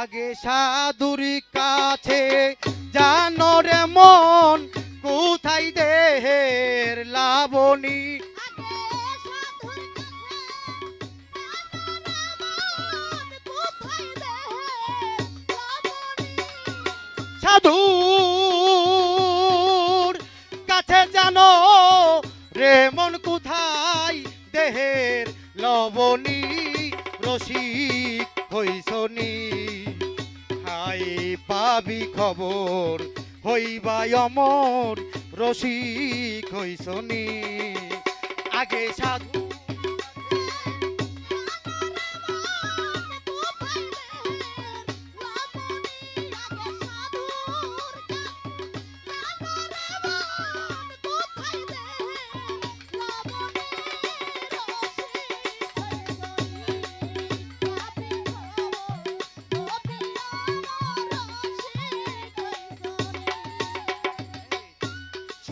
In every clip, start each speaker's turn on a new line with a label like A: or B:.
A: আগে সাধুরি কাছে জানো মন, কোথায় দেহের লাবণী? সাধুর কাছে জানো রে মন, কোথায় দেহের লবণী? রসিক পাবি খবর হইবা অমর রসিক হইসনি। আগে সাধু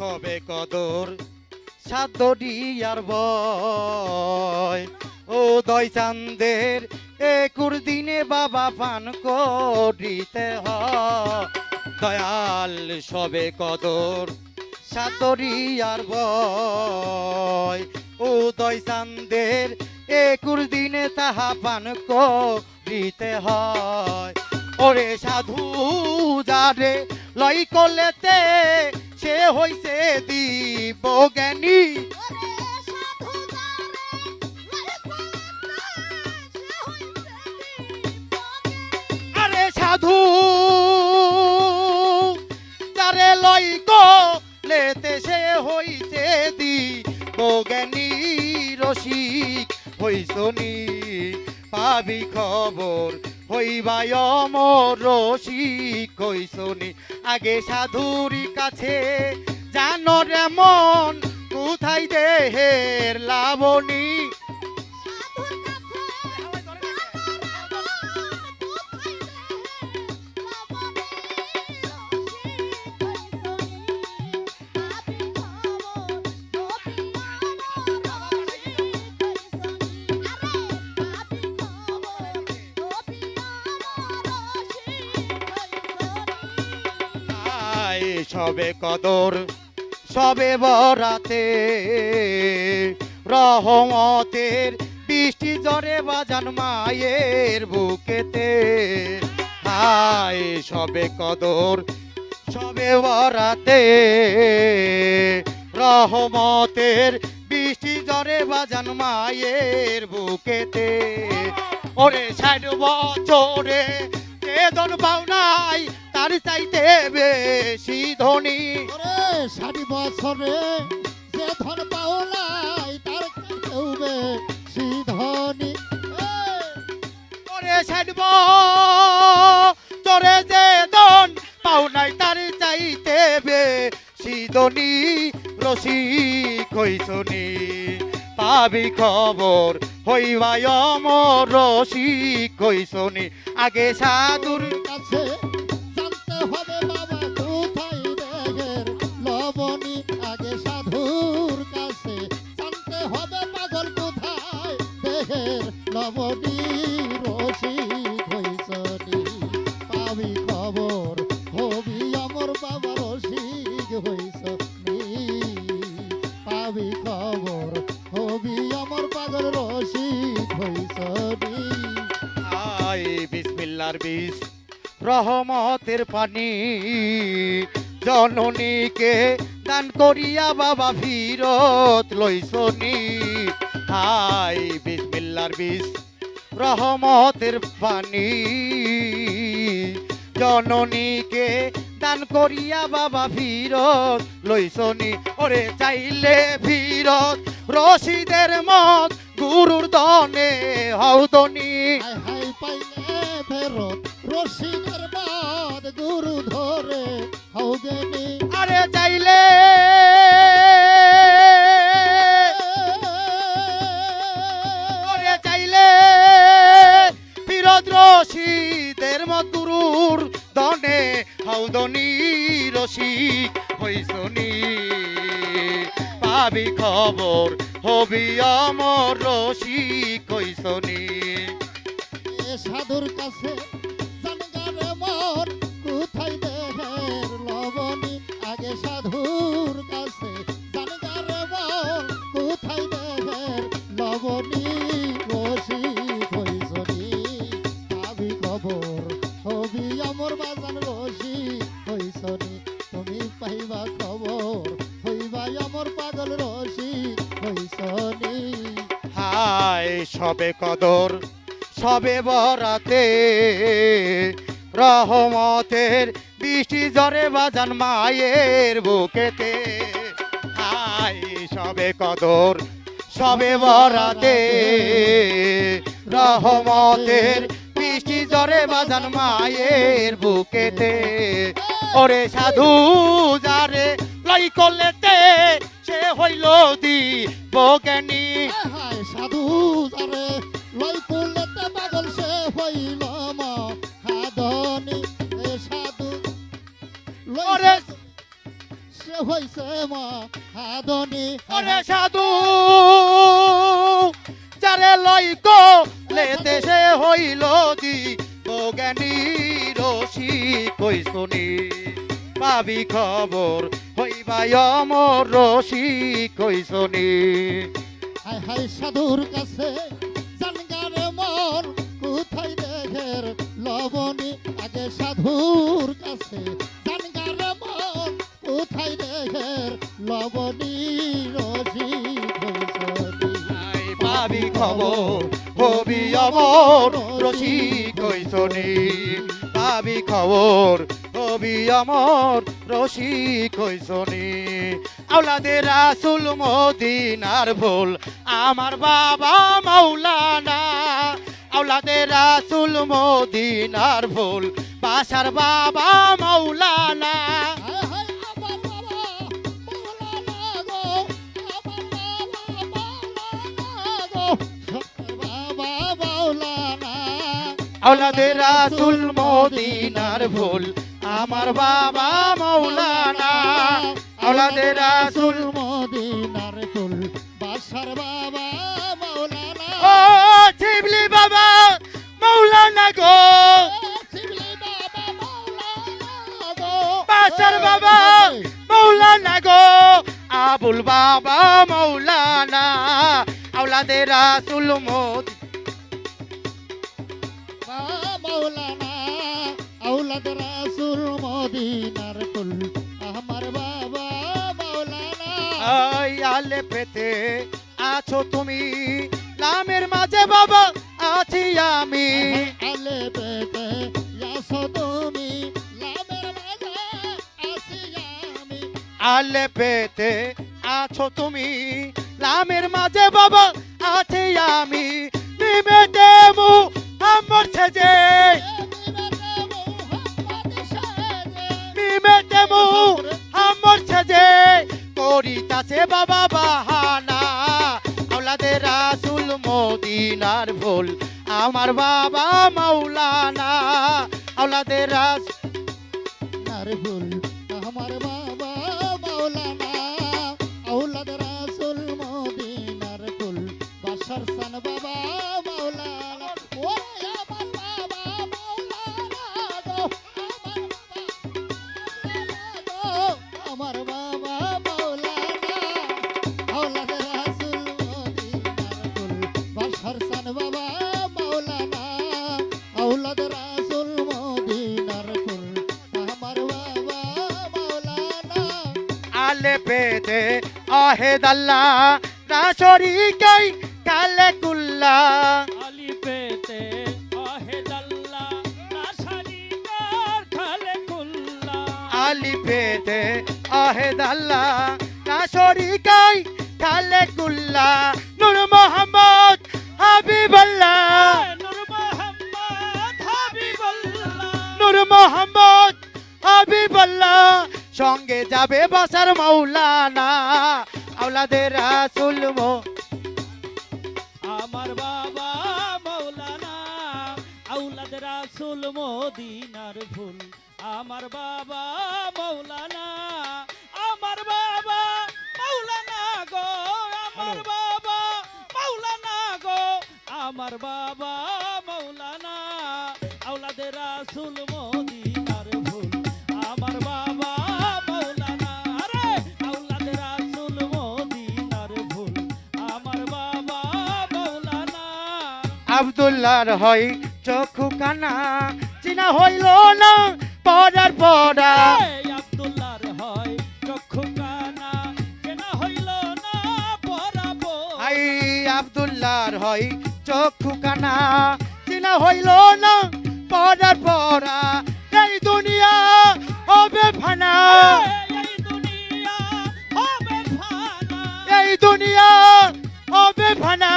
A: সবে কদর সাদরিয়ার বয় ও দয় চান্দের একুর দিনে বাবা পান করিতে হয়। দয়াল সবে কদর সাদরিয়ার বয় ও দয় চান্দের একুর দিনে তাহা পান করিতে হয়। ওরে সাধু যারে লই কলেতে সে হইছে দিব জ্ঞানী। আরে সাধু যারে লই কলেতে সে হইছে দিব জ্ঞানী। রসিক হইছনি পাবি খবর হইবাই অমর হইছনি আগে সাধুরি কাছে জানো রে কোথায় দেহের লাবণী? সবে কদর, সবে বরাতে। রহমতের বৃষ্টি জরে বাজান মায়ের বুকেতে। হায়, সবে কদর, সবে বরাতে। রহমতের বৃষ্টি জরে বাজান মায়ের বুকেতে। ওরে ষাট বছরে বেদন পাও নাই তার চাইতে বেশি ধনী।
B: ষাটি বছরে যে ধন পাওলাই তার কেউ বেশি ধনী।
A: ওরে ষাট বছরে যে ধন পাও নাই তার চাইতে বেশি ধনী। রসিক হইছনি পাবি খবর হইবাই অমর। রসিক হইছনি আগে সাধুর
B: কাছে
A: রহমতের পানি। জননীকে দান করিয়া বাবা ফিরত লইসনি হাই, বিসমিল্লার বিষ রহমতের পানি। জননীকে দান করিয়া বাবা ফিরত লইসনি ওরে চাইলে ফিরত, রশিদের মত গুরুর দনে হৌদনি
B: হাই পাইলে ফেরত গুরু হৌগেনি
A: আরে চাইলে চাইলে ফিরত রশিদের গুরুর দনে হৌদনি রসিক হইসনি পাবি খবর হবি অমর রসিক হইসনি
B: সাধুর কাছে
A: সবে কদর, সবে বরাতে। রহমতের বৃষ্টি জরে বাজান মায়ের বুকেতে। হায় সবে কদর, সবে বরাতে। রহমতের বৃষ্টি জরে বাজান মায়ের বুকেতে। ওরে সাধু যারে লাই করলেতে, সে হইল দি
B: হায় সাধু যারে লই করলেতে পাগল সে হইল মা হাদনি। এ সাধু লই
A: ওরে
B: সে হইছে মা হাদনি।
A: ওরে সাধু যারে লইক লেতে সে হইল দি বজ্ঞানী রসি কই শুনি? পাবি খবর হইবাই অমর রসি কই শুনি?
B: হাই হাই সাধুর কাছে, জানগারে মন, কোথায় দেখের লবণী? আগে সাধুর কাছে, জানগারে মন, কোথায় দেখের লবণী? রসি
A: পাবি খবর, হবি অমর রসি কই শুনি পাবি খবর, হবি অমর রসি কই শুনি আওলাদের রাসুল মদিনার ভুল। আমার বাবা মাওলানা, আওলাদের রাসুল মদিনার ভুল। বাসার বাবা মাওলানা। আওলাদের রাসুল মদিনার ভুল। আমার বাবা মাওলানা। আওলাদের রাসুল।
B: মদিনার কুল বাসার বাবা মাওলানা
A: ও শিবলি বাবা মাওলানা গো।
B: শিবলি বাবা মাওলানা গো।
A: বাসার বাবা মাওলানা গো। আবুল বাবা মাওলানা আওলাদের রাসুল মদিনা
B: মাওলানা আউলাদ রাসূল মদিনার
A: আলে পেতে আছো তুমি। লামের মাঝে বাবা আছি আমি।
B: আলে পেতে ইয়াসো তুমি। লামের মাঝে আসি আমি।
A: আলে পেতে আছো তুমি। লামের মাঝে বাবা আছি আমি। নিমে দেবু আমার সেজে। নিমে দেবু আমার সেজে। করিতাছে বাবা বাহানা। আওলাদের রাসুল মদিনার ভুল, আমার বাবা মাওলানা। আওলাদের রাস
B: নারহুল আমার বাবা মাওলানা। আউলাদ রাসূল মদিনার কুল বাশার সান বাবা মাওলানা। আমার বাবা আমার
A: আহেদ আল্লাহ না শরিকাই কালে কুল্লা।
C: আলি পেতে আহেদাল্লাহ নাসারিকার খালে কুল্লা।
A: আলি পেতে আহেদ আল্লাহ না শরিকাই কালে কুল্লা। নূর মোহাম্মদ হাবিবাল্লাহ।
C: নূর মোহাম্মদ হাবিবুল্লাহ।
A: নূর মোহাম্মদ হাবিবাল্লাহ। সঙ্গে যাবে বাসার মাওলানা আওলাদের রাসুল মো
C: আমার বাবা মাওলানা আউলাদ রাসূল মদিনার ফুল আমার বাবা মাওলানা আমার বাবা মাওলানা গো আমার। বাবা মাওলানা গো আমার বাবা মাওলানা আউলাদ রাসূল
A: আবদুল্লাহর হয় চক্ষু কানা চিনা হইল না পড়ার পড়া।
C: এই আব্দুল্লাহর হয় চক্ষু কানা কেনা হইল না
A: আই আব্দুল্লাহর হয় চক্ষু কানা চিনা হইল না পড়ার পড়া। এই দুনিয়া হবে ফানা
C: এই দুনিয়া হবে ফানা
A: এই দুনিয়া হবে ফানা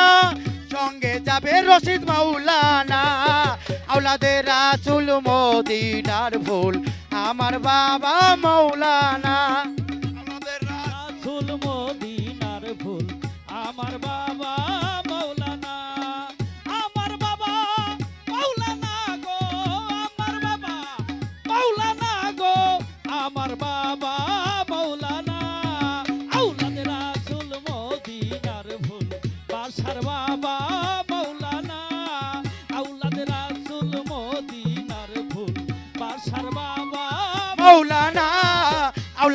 A: সঙ্গে যাবে রশিদ মাওলানা। আওলাদের রাসুল মদিনার ভুল আমার বাবা মৌলানা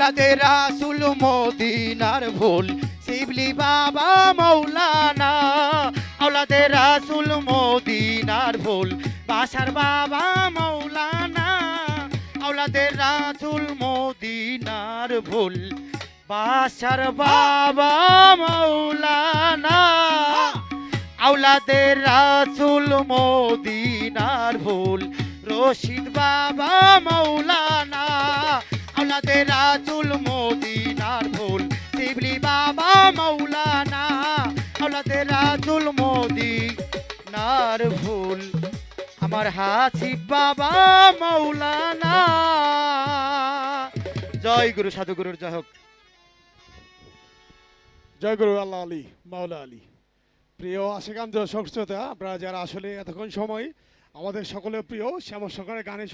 A: আওলাদের রাসুল মদিনার ফুল শিবলি বাবা মৌলানা আওলাদের রাসুল মদিনার ফুল বাসার বাবা মৌলানা আওলাদের রাসুল মদিনার ফুল বাসার বাবা মৌলানা আওলাদের রাসুল মদিনার ভুল। রশিদ বাবা মৌলানা রাসুল, মদিনার শিবলি বাবা, মৌলানা ফুল আমার হাসি বাবা, মৌলানা। জয় গুরু, সাধু গুরুর, জয় হোক।
D: জয় গুরু, আল্লাহ আলী, মাওলা আলী। প্রিয় আশেকান্ত সংশ্রোতা আপনারা যারা আসলে এতক্ষণ সময় আমাদের সকলের প্রিয় শ্যামা সরকারের গানের